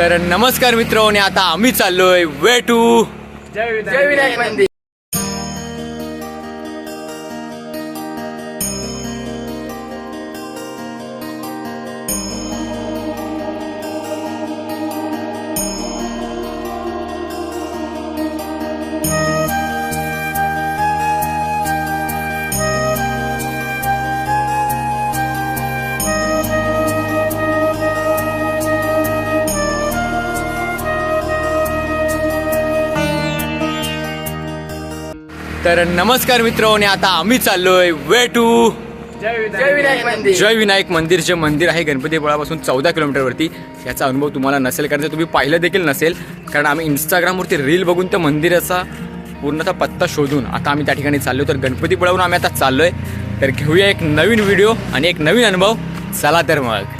तर नमस्कार मित्र आता आम्ही चाललोय वे टू जय विनायक मंदिर तर नमस्कार मित्र आणि आता आम्ही चाललोय वे टू जय विनायक मंदिर. जय विनायक मंदिर जे मंदिर आहे गणपतीपुळापासून चौदा किलोमीटरवरती याचा अनुभव तुम्हाला नसेल कारण ते तुम्ही पाहिलं देखील नसेल कारण आम्ही इंस्टाग्रामवरती रील बघून त्या मंदिराचा पूर्णतः पत्ता शोधून आता आम्ही त्या ठिकाणी चाललो तर गणपतीपुळावरून आम्ही आता चाललोय. तर घेऊया एक नवीन व्हिडिओ आणि एक नवीन अनुभव. चला तर मग.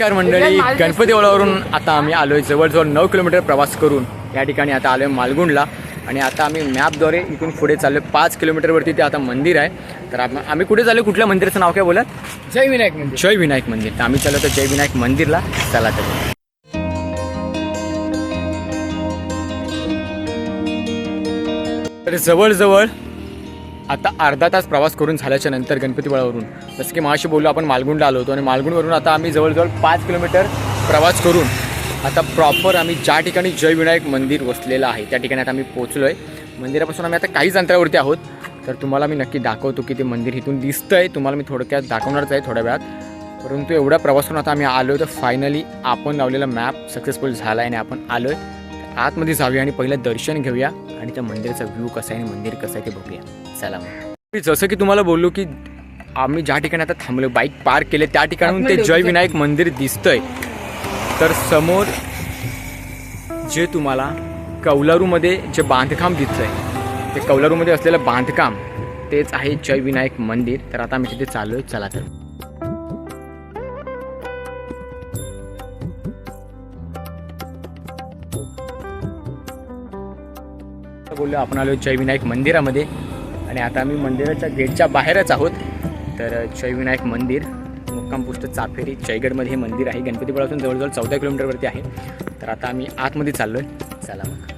नमस्कार मंडळी. गणपती वळावरून आता आम्ही आलोय जवळजवळ नऊ किलोमीटर प्रवास करून. या ठिकाणी आता आलोय मालगुंडला आणि आता आम्ही मॅपद्वारे इथून पुढे चाललोय. पाच किलोमीटरवरती ते आता मंदिर आहे. तर आम- आम्ही कुठे चाललो कुठल्या मंदिराचं नाव काय बोला जय विनायक मंदिर. जय विनायक मंदिर. तर आम्ही चाललो तर जय विनायक मंदिरला. चला तर. तर जवळजवळ आता अर्धा तास प्रवास करून झाल्याच्यानंतर गणपतीपुळावरून जसं की माशी बोललो आपण मालगुंडला आलो होतो आणि मालगुंडवरून आता आम्ही जवळजवळ पाच किलोमीटर प्रवास करून आता प्रॉपर आम्ही ज्या ठिकाणी जयविनायक मंदिर वसलेलं आहे त्या ठिकाणी आता आम्ही पोचलो आहे मंदिरापासून आम्ही आता काहीच अंतरावरती आहोत. तर तुम्हाला मी नक्की दाखवतो की ते मंदिर इथून दिसतं आहे तुम्हाला मी थोडक्यात दाखवणारच आहे थोड्या वेळात. परंतु एवढा प्रवास करून आता आम्ही आलो तर फायनली आपण लावलेला मॅप सक्सेसफुल झाला आहे आणि आपण आलो आहे आतमध्ये जाऊया आणि पहिलं दर्शन घेऊया आणि त्या मंदिराचा व्ह्यू कसा आहे आणि मंदिर कसं आहे ते बघूया. चला मग. जसं की तुम्हाला बोललो की आम्ही ज्या ठिकाणी आता थांबलो बाईक पार्क केले त्या ठिकाणून ते जय विनायक मंदिर दिसतंय. तर समोर जे तुम्हाला कौलारूमध्ये जे बांधकाम दिसतंय ते कौलारूमध्ये असलेलं बांधकाम तेच आहे जय विनायक मंदिर. तर आता आम्ही तिथे चाललोय. चला तर. बोललो आपण आलो जयविनायक मंदिरामध्ये. आणि आता आम्ही मंदिराच्या गेटच्या बाहेरच आहोत. तर जयविनायक मंदिर मुक्कामपुष्ट चाफेरी जयगडमध्ये हे मंदिर आहे. गणपतीपुळातून जवळजवळ चौदा किलोमीटरवरती आहे. तर आता आम्ही आतमध्ये चाललो आहे चला मग.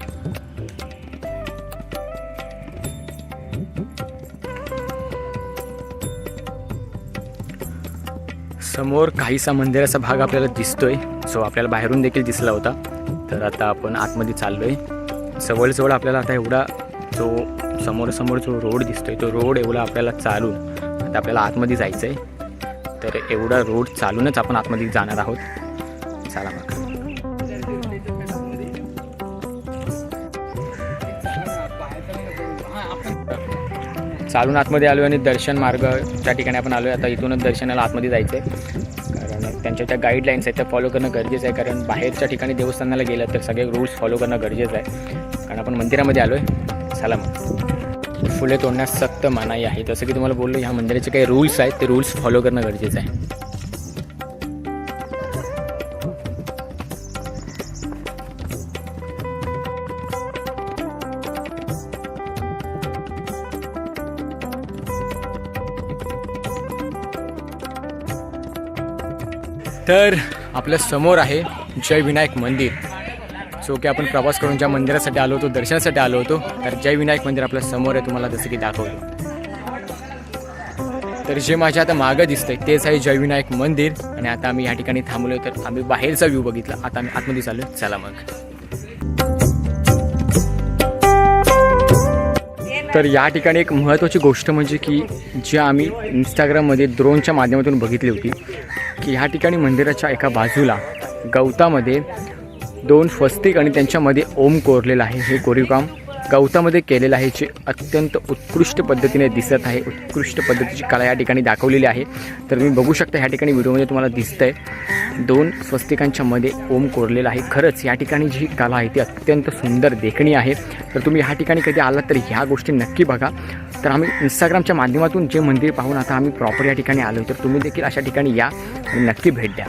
समोर काहीसा मंदिराचा भाग आपल्याला दिसतोय. जो आपल्याला बाहेरून देखील दिसला होता. तर आता आपण आतमध्ये चाललो आहे जवळजवळ आपल्याला आता एवढा जो समोरसमोर जो रोड दिसतोय तो रोड एवढा आपल्याला चालून आता आपल्याला आतमध्ये जायचं आहे तर एवढा रोड चालूनच आपण आतमध्ये जाणार आहोत. चला मग. चालून आतमध्ये आलो आणि दर्शन मार्ग त्या ठिकाणी आपण आलो आहे आता इथूनच दर्शनाला आतमध्ये जायचं आहे कारण त्यांच्या ज्या गाईडलाईन्स आहेत त्या फॉलो करणं गरजेचं आहे. कारण बाहेरच्या ठिकाणी देवस्थानाला गेलं तर सगळे रूल्स फॉलो करणं गरजेचं आहे. आपण मंदिरामध्ये आलो आहे चला मग. फुले तोडण्यास सक्त मनाई आहे. जसं की तुम्हाला बोललो ह्या मंदिराचे काही रूल्स आहेत. ते रूल्स फॉलो करणं गरजेचं आहे. तर आपल्यासमोर आहे जय विनायक मंदिर. सो की आपण प्रवास करून ज्या मंदिरासाठी आलो होतो दर्शनासाठी आलो होतो तर जय विनायक मंदिर आपल्यासमोर आहे तुम्हाला जसं की दाखवलं तर जे माझ्या आता मागं दिसतंय तेच आहे जय विनायक मंदिर. आणि आता आम्ही या ठिकाणी थांबलो तर आम्ही बाहेरचा व्ह्यू बघितला. आता आम्ही आतमध्ये चाललो चला मग. तर या ठिकाणी एक महत्त्वाची गोष्ट म्हणजे की जी आम्ही इंस्टाग्राममध्ये ड्रोनच्या माध्यमातून बघितली होती की ह्या ठिकाणी मंदिराच्या एका बाजूला गवतामध्ये दोन स्वस्तिक आणि त्यांच्यामध्ये ओम कोरलेलं आहे. हे कोरीवकाम गवतामध्ये केलेलं आहे जे अत्यंत उत्कृष्ट पद्धतीने दिसत आहे. उत्कृष्ट पद्धतीची कला या ठिकाणी दाखवलेली आहे. तर तुम्ही बघू शकता ह्या ठिकाणी व्हिडिओमध्ये तुम्हाला दिसतंय दोन स्वस्तिकांच्या मध्ये ओम कोरलेलं आहे. खरंच या ठिकाणी जी कला आहे ती अत्यंत सुंदर देखणी आहे. तर तुम्ही ह्या ठिकाणी कधी आलात तर ह्या गोष्टी नक्की बघा. तर आम्ही इंस्टाग्रामच्या माध्यमातून जे मंदिर पाहून आता आम्ही प्रॉपर या ठिकाणी आलो. तर तुम्ही देखील अशा ठिकाणी या आणि नक्की भेट द्या.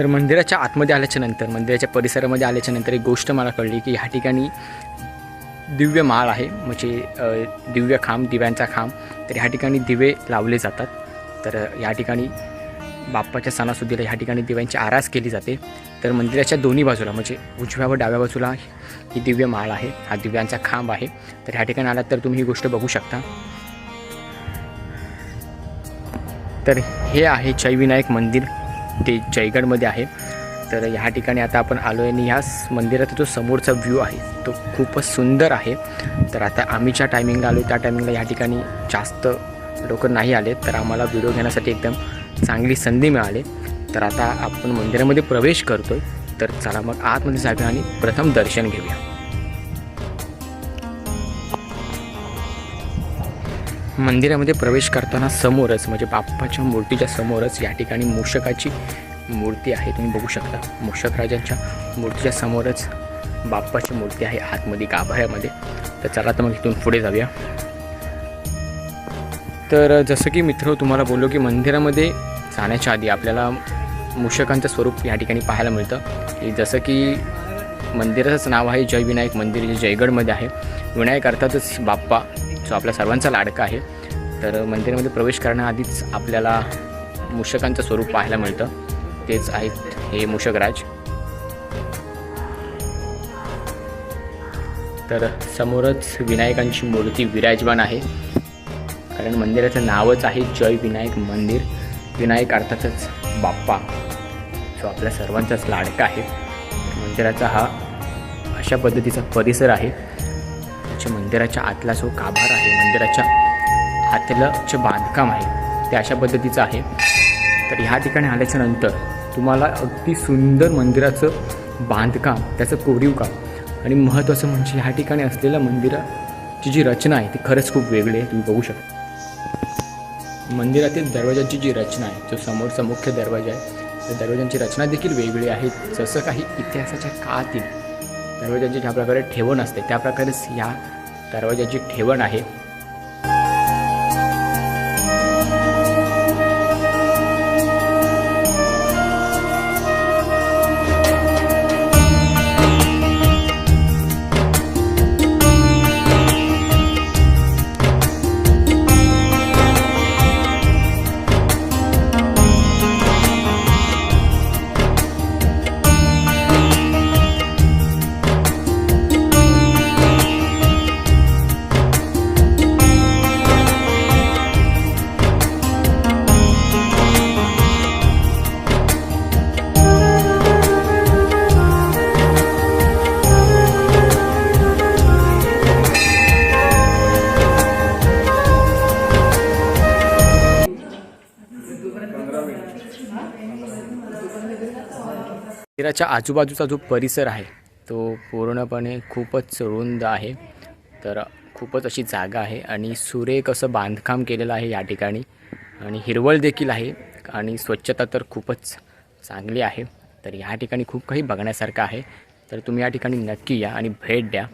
तर मंदिराच्या आतमध्ये आल्याच्यानंतर मंदिराच्या परिसरामध्ये आल्याच्यानंतर एक गोष्ट मला कळली की ह्या ठिकाणी दिव्य माळ आहे म्हणजे दिव्य खांब दिव्यांचा खांब. तर ह्या ठिकाणी दिवे लावले जातात. तर या ठिकाणी बाप्पाच्या सणासुदीला ह्या ठिकाणी दिव्यांची आरास केली जाते. तर मंदिराच्या दोन्ही बाजूला म्हणजे उजव्या व डाव्या बाजूला ही दिव्य माळ आहे हा दिव्यांचा खांब आहे. तर ह्या ठिकाणी आलात तर तुम्ही ही गोष्ट बघू शकता. तर हे आहे जयविनायक मंदिर. ते जयगडमध्ये आहे. तर ह्या ठिकाणी आता आपण आलो आहे आणि ह्या मंदिराचा जो समोरचा व्ह्यू आहे तो खूपच सुंदर आहे. तर आता आम्ही ज्या टायमिंगला आलो त्या टायमिंगला ह्या ठिकाणी जास्त लोक नाही आले. तर आम्हाला व्हिडिओ घेण्यासाठी एकदम चांगली संधी मिळाली. तर आता आपण मंदिरामध्ये प्रवेश करतो तर चला मग आतमध्ये जाऊया आणि प्रथम दर्शन घेऊया. मंदिरामध्ये प्रवेश करताना समोरच म्हणजे बाप्पाच्या मूर्तीच्या समोरच या ठिकाणी मूषकाची मूर्ती आहे. तुम्ही बघू शकता मूषक राजांच्या मूर्तीच्या समोरच बाप्पाची मूर्ती आहे. आतमध्ये गाभाऱ्यामध्ये. तर चला तर मग इथून पुढे जाऊया. तर जसं की मित्र तुम्हाला बोललो की मंदिरामध्ये जाण्याच्या आधी आपल्याला मूषकांचं स्वरूप या ठिकाणी पाहायला मिळतं. की जसं की मंदिराचंच नाव आहे जय विनायक मंदिर जे जयगडमध्ये आहे. विनायक अर्थातच बाप्पा जो आपल्या सर्वांचा लाडका आहे. तर मंदिरामध्ये प्रवेश करण्याआधीच आपल्याला मूषकांचं स्वरूप पाहायला मिळतं. तेच आहेत हे मूषकराज. तर समोरच विनायकांची मूर्ती विराजमान आहे. कारण मंदिराचं नावच आहे जय विनायक मंदिर. विनायक अर्थातच बाप्पा जो आपल्या सर्वांचाच लाडका आहे. मंदिराचा हा अशा पद्धतीचा परिसर आहे. त्याच्या मंदिराच्या आतला जो हो काभार आहे. मंदिराच्या आतलं जे बांधकाम आहे. ते अशा पद्धतीचं आहे. तर ह्या ठिकाणी आल्याच्यानंतर तुम्हाला अगदी सुंदर मंदिराचं बांधकाम त्याचं कोरीव काम आणि महत्त्वाचं म्हणजे ह्या ठिकाणी असलेल्या मंदिराची जी रचना आहे ती खरंच खूप वेगळी आहे. तुम्ही बघू शकता. मंदिरातील दरवाजाची जी रचना आहे जो समोरचा मुख्य दरवाजा आहे त्या दरवाजांची रचना देखील वेगळी आहे. जसं काही इतिहासाच्या काळातील दरवाजांची ज्या प्रकारे ठेवण असते त्या प्रकारेच या दरवाजाची ठेवण आहे. मंदिराच्या आजूबाजूचा जो परिसर आहे तो पूर्णपणे खूपच रुंद आहे. तर खूपच अशी जागा आहे आणि सुरेख असं बांधकाम केलेलं आहे या ठिकाणी. आणि हिरवळ देखील आहे आणि स्वच्छता तर खूपच चांगली आहे. तर या ठिकाणी खूप काही बघण्यासारखं आहे. तर तुम्ही या ठिकाणी नक्की या आणि भेट द्या.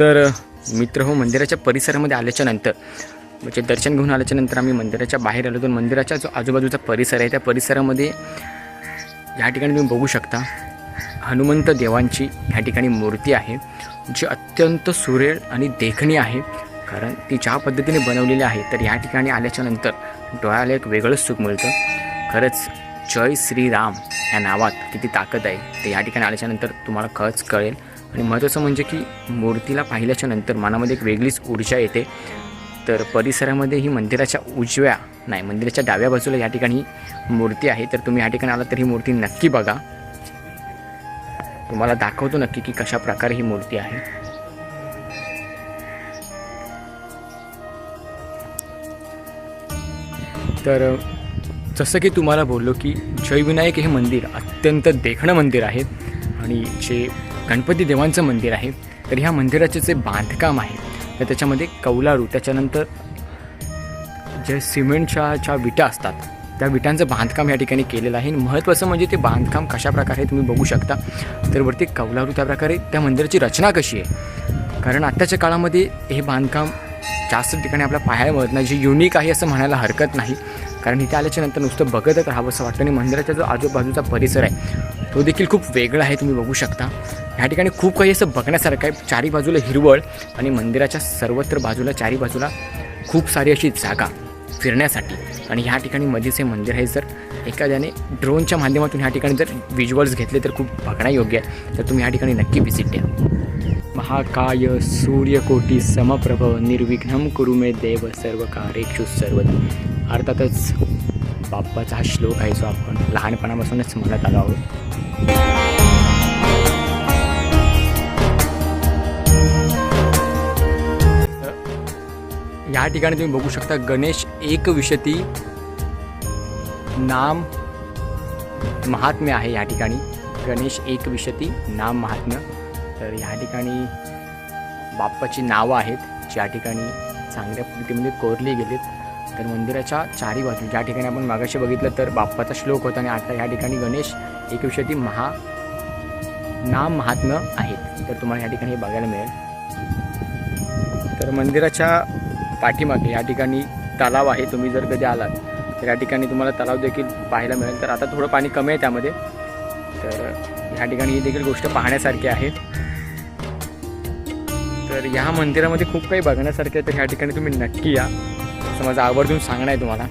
तर मित्र हो मंदिराच्या परिसरामध्ये आल्याच्यानंतर म्हणजे दर्शन घेऊन आल्याच्यानंतर आम्ही मंदिराच्या बाहेर आलो. तर मंदिराच्या जो आजूबाजूचा परिसर आहे त्या परिसरामध्ये या ठिकाणी तुम्ही बघू शकता हनुमंत देवांची ह्या ठिकाणी मूर्ती आहे जी अत्यंत सुरेळ आणि देखणी आहे. कारण ती ज्या पद्धतीने बनवलेली आहे तर या ठिकाणी आल्याच्यानंतर डोळ्याला एक वेगळंच सुख मिळतं. खरंच जय श्रीराम ह्या नावात किती ताकद आहे ते या ठिकाणी आल्याच्यानंतर तुम्हाला खरंच कळेल. आणि महत्त्वाचं म्हणजे की मूर्तीला पाहिल्याच्या नंतर मनामध्ये एक वेगळीच ऊर्जा येते. तर परिसरामध्ये ही मंदिराच्या उजव्या नाही मंदिराच्या डाव्या बाजूला या ठिकाणी मूर्ती आहे. तर तुम्ही या ठिकाणी आलात तर ही मूर्ती नक्की बघा. तुम्हाला दाखवतो नक्की की कशा प्रकारे ही मूर्ती आहे. तर जसं की तुम्हाला बोललो की जयविनायक हे मंदिर अत्यंत देखणं मंदिर आहे. आणि जे गणपती देवांचं मंदिर आहे तर ह्या मंदिराचे जे बांधकाम आहे त्याच्यामध्ये कौलारू त्याच्यानंतर जे सिमेंटच्या ज्या विटा असतात त्या विटांचं बांधकाम या ठिकाणी केलेलं आहे. आणि महत्त्वाचं म्हणजे ते बांधकाम कशा प्रकारे तुम्ही बघू शकता तर वरती कौलारू त्या प्रकारे त्या मंदिराची रचना कशी आहे. कारण आत्ताच्या काळामध्ये हे बांधकाम जास्त ठिकाणी आपल्या पाहायला मिळत नाही जे युनिक आहे असं म्हणायला हरकत नाही. कारण इथे आल्याच्यानंतर नुसतं बघतच राहावं असं वाटतं. आणि मंदिराचा जो आजूबाजूचा परिसर आहे तो देखील खूप वेगळा आहे तुम्ही बघू शकता. ह्या ठिकाणी खूप काही असं बघण्यासारखं आहे. चारी बाजूला हिरवळ आणि मंदिराच्या सर्वत्र बाजूला चारी बाजूला खूप सारी अशी जागा फिरण्यासाठी. आणि ह्या ठिकाणी मध्येच हे मंदिर आहे. जर एखाद्याने ड्रोनच्या माध्यमातून ह्या ठिकाणी जर विज्युअल्स घेतले तर खूप बघण्यायोग्य आहे. तर तुम्ही ह्या ठिकाणी नक्की व्हिजिट द्या. महाकाय सूर्यकोटी समप्रभ निर्विघ्नम कुरु मे देव सर्व कार्यक्षु सर्व अर्थातच बाप्पाचा हा श्लोक आहे जो आपण लहानपणापासूनच म्हणत आलो आहोत. या ठिकाणी तुम्ही बघू शकता गणेश एकविशती नाम महात्म्य आहे या ठिकाणी. गणेश एकविशती नाम महात्म्य. तर ह्या ठिकाणी बाप्पाची नावं आहेत ज्या ठिकाणी चांगल्या पद्धतीमध्ये कोरली गेलीत. तर मंदिराच्या चारी बाजू ज्या ठिकाणी आपण मागाशी बघितलं तर बाप्पाचा श्लोक होता आणि आता ह्या ठिकाणी गणेश एक महा नाम महात्म्य आहेत. तर तुम्हाला ह्या ठिकाणी हे बघायला मिळेल. तर मंदिराच्या पाठीमागे या ठिकाणी तलाव आहे तुम्ही जर कधी आलात तर या ठिकाणी तुम्हाला तलाव देखील पाहायला मिळेल. तर आता थोडं पाणी कमी आहे त्यामध्ये. तर ह्या ठिकाणी ही देखील गोष्ट पाहण्यासारखी आहे. तर ह्या मंदिरामध्ये खूप काही बघण्यासारखे आहे तर ह्या ठिकाणी तुम्ही नक्की या. असं माझं आवर्जून सांगणं आहे तुम्हाला.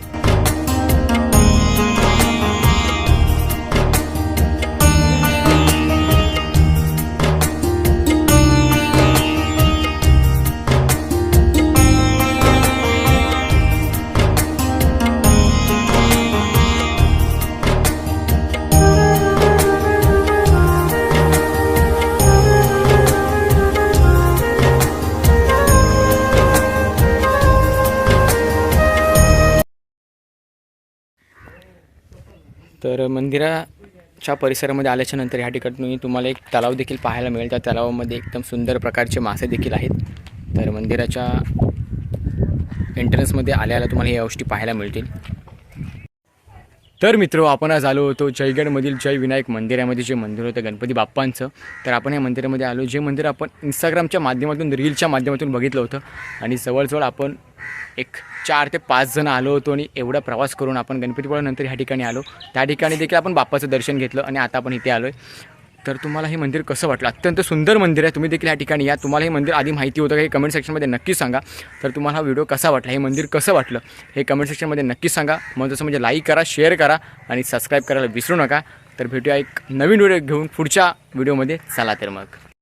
तर मंदिराच्या परिसरामध्ये आल्याच्यानंतर ह्या ठिकाणी तुम्हाला एक तलाव देखील पाहायला मिळेल. त्या तलावामध्ये एकदम सुंदर प्रकारचे मासे देखील आहेत. तर मंदिराच्या एंट्रन्समध्ये आल्याला तुम्हाला या गोष्टी पाहायला मिळतील. तर मित्र आपण आज आलो होतो जयगडमधील जय विनायक मंदिरामध्ये जे मंदिर होतं गणपती बाप्पांचं. तर आपण या मंदिरामध्ये आलो. जे मंदिर आपण इंस्टाग्रामच्या माध्यमातून रीलच्या माध्यमातून बघितलं होतं. आणि जवळजवळ आपण एक चार ते पाच जण आलो होतो आणि एवढा प्रवास करून आपण गणपतीपुळानंतर ह्या ठिकाणी आलो. त्या ठिकाणी देखील आपण बाप्पाचं दर्शन घेतलं आणि आता आपण इथे आलो आहे तर तुम्हाला हे मंदिर कसं वाटलं? अत्यंत सुंदर मंदिर आहे. तुम्ही देखील या ठिकाणी या. तुम्हाला हे मंदिर आधी माहिती होतं का? हे कमेंट सेक्शनमध्ये नक्की सांगा. तर तुम्हाला हा व्हिडिओ कसा वाटला? हे मंदिर कसं वाटलं? हे कमेंट सेक्शनमध्ये नक्की सांगा. मग जसं म्हणजे लाईक करा शेअर करा आणि सबस्क्राईब करायला विसरू नका. तर भेटूया एक नवीन व्हिडिओ घेऊन पुढच्या व्हिडिओमध्ये चला तर मग.